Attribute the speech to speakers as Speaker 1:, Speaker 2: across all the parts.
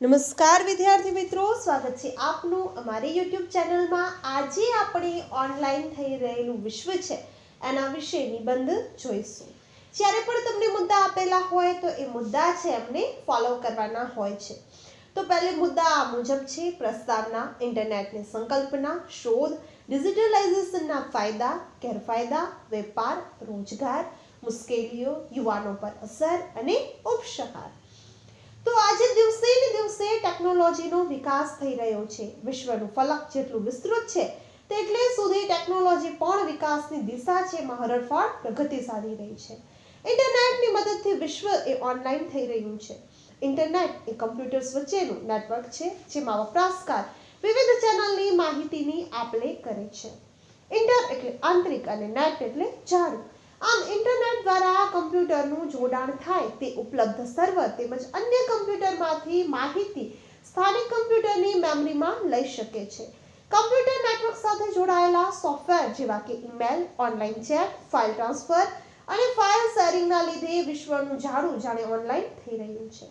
Speaker 1: નમસ્કાર વિદ્યાર્થી મિત્રો, સ્વાગત છે આપનું અમારી યુટ્યુબ ચેનલમાં. આજે આપણે ઓનલાઈન થઈ રહેલું વિશ્વ છે, એના વિશે નિબંધ જોઈશું. જ્યારે પણ તમને મુદ્દા આપેલા હોય તો એ મુદ્દા છે એમને ફોલો કરવાના હોય છે. તો પહેલે મુદ્દા આ મુજબ છે, પ્રસ્તાવના, ઇન્ટરનેટની સંકલ્પના, શોધ ડિજિટલાઇઝેશનના ફાયદા, ગેરફાયદા, વેપાર, રોજગાર, મુશ્કેલીઓ, યુવાનો પર અસર અને ઉપશકાર તો આજે દિવસે ને દિવસે ટેકનોલોજીનો વિકાસ થઈ રહ્યો છે. વિશ્વનું ફલક જેટલું વિસ્તૃત છે, તેટલે સુધી ટેકનોલોજી પણ વિકાસની દિશા છે. એમાં હરણફાળ પ્રગતિ સાધી રહી છે. ઇન્ટરનેટની મદદથી વિશ્વ એ ઓનલાઈન થઈ રહ્યું છે. ઇન્ટરનેટ એ કમ્પ્યુટર્સ વચ્ચેનું નેટવર્ક છે, જેમાં વપરાશકાર વિવિધ ચેનલની માહિતીની આપલે કરે છે. ઇન્ટર એટલે આંતરિક અને નેટ એટલે જાણું આમ ઇન્ટરનેટ દ્વારા કમ્પ્યુટરનું જોડાણ થાય તે ઉપલબ્ધ સર્વર તેમજ અન્ય કમ્પ્યુટરમાંથી માહિતી સ્થાનિક કમ્પ્યુટરની મેમરીમાં લઈ શકે છે. કમ્પ્યુટર નેટવર્ક સાથે જોડાયેલા સોફ્ટવેર જેવા કે email online chat file transfer અને ફાઇલ શેરિંગના લીધે વિશ્વનું જાણું જાણે ઓનલાઈન થઈ રહ્યું છે.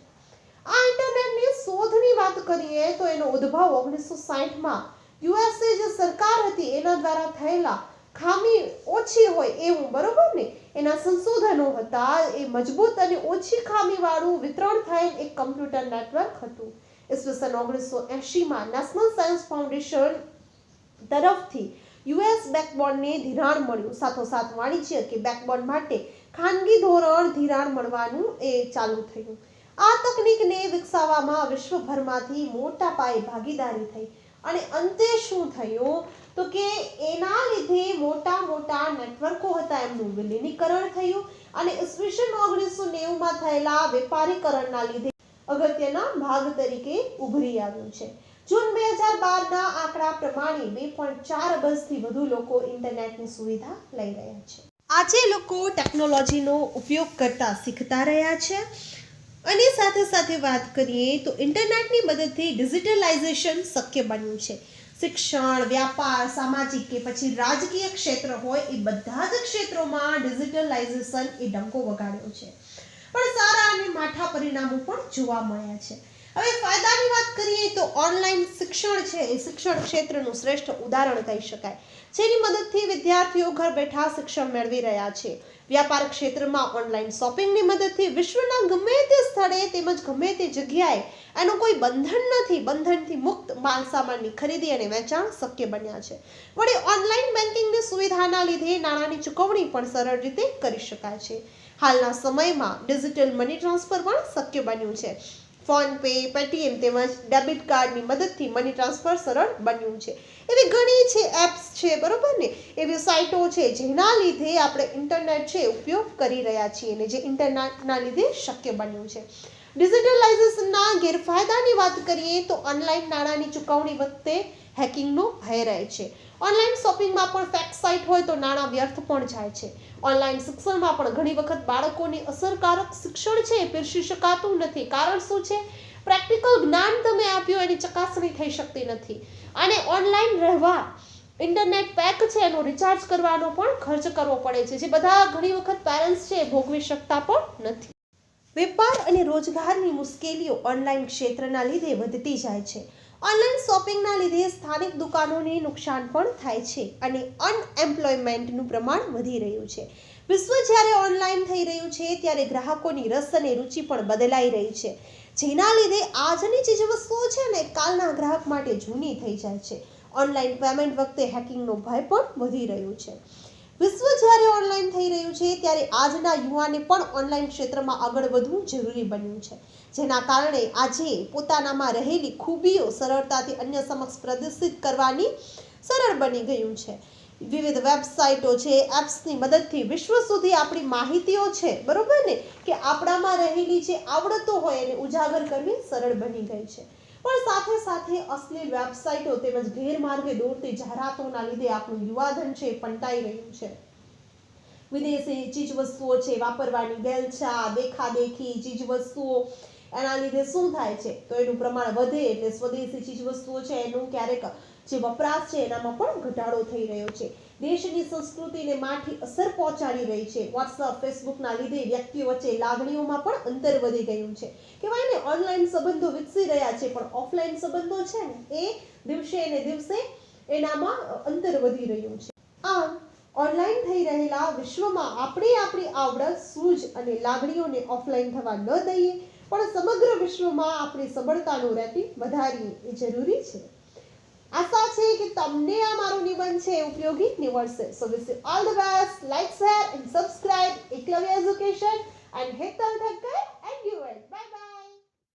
Speaker 1: આ ઇન્ટરનેટની શોધની વાત કરીએ તો એનો ઉદ્ભવ ઓગણીસો સાહીઠમાં યુએસએ જે સરકાર હતી એના દ્વારા થયેલા ખામી ઓછી હોય એવું, બરોબર ને? એના સંશોધનો હતા, એ મજબૂત અને ઓછી ખામીવાળું વિતરણ થયેલ એક કમ્પ્યુટર નેટવર્ક હતું. ઈસવીસન ઓગણીસો એંશીમાં નેશનલ સાયન્સ ફાઉન્ડેશન તરફથી યુએસ બેકબોર્ડને ધિરાણ મળ્યું. સાથોસાથ વાણિજ્ય કે બેકબોર્ડ માટે ખાનગી ધોરણ ધિરાણ મળવાનું એ ચાલુ થયું. આ તકનીકને વિકસાવવામાં વિશ્વભરમાંથી મોટા પાયે ભાગીદારી થઈ. અને અંતે શું થયું? તો કે એના લીધે મોટા મોટા નેટવર્કો હતા એમનું વિલીનીકરણ થયું અને ઈસવીસન ઓગણીસો નેવુંમાં થયેલા વેપારીકરણના લીધે અગત્યના ભાગ તરીકે ઉભરી આવ્યું છે. જૂન બે હજાર બારના આંકડા પ્રમાણે બે પોઈન્ટ ચાર અબજથી વધુ લોકો ઇન્ટરનેટની સુવિધા લઈ રહ્યા છે. આજે લોકો ટેકનોલોજીનો ઉપયોગ કરતા શીખતા રહ્યા છે. અને સાથે સાથે વાત કરીએ તો ઇન્ટરનેટની મદદથી ડિજિટલાઇઝેશન શક્ય બન્યું છે. શિક્ષણ, વ્યાપાર, સામાજિક કે પછી રાજકીય ક્ષેત્ર હોય એ બધા જ ક્ષેત્રોમાં ડિજિટલાઇઝેશન એ ડંકો વગાડ્યો છે. પણ સારા અને માઠા પરિણામો પણ જોવા મળ્યા છે. હવે ફાયદાની વાત કરીએ તો ઓનલાઈન શિક્ષણ છે, એ શિક્ષણ ક્ષેત્રનું શ્રેષ્ઠ ઉદાહરણ કહી શકાય. જેની મદદથી વિદ્યાર્થીઓ ઘર બેઠા શિક્ષણ મેળવી રહ્યા છે. વ્યાપાર ક્ષેત્રમાં ઓનલાઈન શોપિંગની મદદથી વિશ્વના ગમે તે સ્થળે તેમજ ગમે તે જગ્યાએ એનું કોઈ બંધન નથી. બંધનથી મુક્ત માલ સામાનની ખરીદી અને વેચાણ શક્ય બન્યા છે. વળી ઓનલાઈન બેન્કિંગની સુવિધાના લીધે નાણાંની ચૂકવણી પણ સરળ રીતે કરી શકાય છે. હાલના સમયમાં ડિજિટલ મની ટ્રાન્સફર પણ શક્ય બન્યું છે. ફોન પે પેટીએમ તેમજ ડેબિટ કાર્ડની મદદથી મની ટ્રાન્સફર સરળ બન્યું છે. એવી ઘણી છે એપ્સ છે, બરોબર ને? એવી સાઇટો છે, જેના લીધે આપણે ઇન્ટરનેટ છે, ઉપયોગ કરી રહ્યા છીએ અને જે ઇન્ટરનેટના લીધે શક્ય બન્યું છે. ડિજિટલાઇઝેશનના ગેરફાયદાની વાત કરીએ તો ઓનલાઈન નાણાંની ચૂકવણી વખતે હેકિંગનો ભય રહે છે. ઓનલાઈન શોપિંગમાં પણ ફેક સાઇટ હોય તો નાણાં વ્યર્થ પણ જાય છે. ઓનલાઈન શિક્ષણમાં પણ ઘણી વખત બાળકોને અસરકારક શિક્ષણ છે એ પીરસી શકાતું નથી. કારણ શું છે? પ્રેક્ટિકલ જ્ઞાન તમે આપ્યું એની ચકાસણી થઈ શકતી નથી. અને ઓનલાઈન રહેવા ઇન્ટરનેટ પેક છે એનો રિચાર્જ કરવાનો પણ ખર્ચ કરવો પડે છે. જે બધા ઘણી વખત પેરેન્ટ્સ છે એ ભોગવી શકતા પણ નથી. વેપાર અને રોજગારની મુશ્કેલીઓ ઓનલાઈન ક્ષેત્રના લીધે વધતી જાય છે. ઓનલાઈન શોપિંગના લીધે સ્થાનિક દુકાનોને નુકસાન પણ થાય છે અને અનએમ્પ્લોયમેન્ટનું પ્રમાણ વધી રહ્યું છે. વિશ્વ જ્યારે ઓનલાઈન થઈ રહ્યું છે, ત્યારે ગ્રાહકોની રસ અને રુચિ પણ બદલાઈ રહી છે. જેના લીધે આજની ચીજવસ્તુઓ છે ને, કાલના ગ્રાહક માટે જૂની થઈ જાય છે. ઓનલાઈન પેમેન્ટ વખતે હેકિંગનો ભય પણ વધી રહ્યું છે. વિશ્વ જ્યારે ઓનલાઈન થઈ રહ્યું છે, ત્યારે આજના યુવાને પણ ઓનલાઈન ક્ષેત્રમાં આગળ વધવું જરૂરી બન્યું છે. જેના કારણે આજે પોતાનામાં રહેલી ખૂબીઓ સરળતાથી અન્ય સમક્ષ પ્રદર્શિત કરવાની સરળ બની ગયું છે. વિવિધ વેબસાઇટો છે એપ્સની મદદથી વિશ્વ સુધી આપણી માહિતીઓ છે, બરાબર ને? કે આપણામાં રહેલી જે આવડતો હોય એને ઉજાગર કરવી સરળ બની ગઈ છે. પણ સાથે સાથે અશ્લીલ વેબસાઇટો તેમજ ગેરમાર્ગે દોરતી જાહેરાતોના લીધે આપણું યુવાધન છે પંટાઈ રહ્યું છે. વિદેશી ચીજવસ્તુઓ છે, વાપરવાની ગેલછા દેખાદેખી ચીજવસ્તુઓ એના લીધે શું થાય છે? તો એનું પ્રમાણ વધે એટલે સ્વદેશી ચીજવસ્તુઓ છે, એનું ક્યારેક જે વપરાશ છે, એનામાં પણ ઘટાડો થઈ રહ્યો છે. દેશની સંસ્કૃતિને માઠી અસર પહોંચાડી રહી છે. વોટ્સઅપ ફેસબુકના લીધે વ્યક્તિઓ વચ્ચે લાગણીઓમાં પણ અંતર વધી ગયું છે. કહેવાય ને ઓનલાઈન સંબંધો વિકસી રહ્યા છે, પણ ઓફલાઈન સંબંધો છે ને, એ દિવસે ને દિવસે એનામાં અંતર વધી રહ્યું છે. આમ ઓનલાઈન થઈ રહેલા વિશ્વમાં આપણે આપણી આવડત, સૂઝ અને લાગણીઓને ઓફલાઈન થવા ન દઈએ પણ સમગ્ર વિશ્વમાં આપણી સબળતાનું રેપિંગ વધારીએ એ જરૂરી છે. આશા છે કે તમને આ મારો નિબંધ છે ઉપયોગી નીવડશે. So wish you all the best like share and subscribe Eklavya education. And Hetal Thakkar.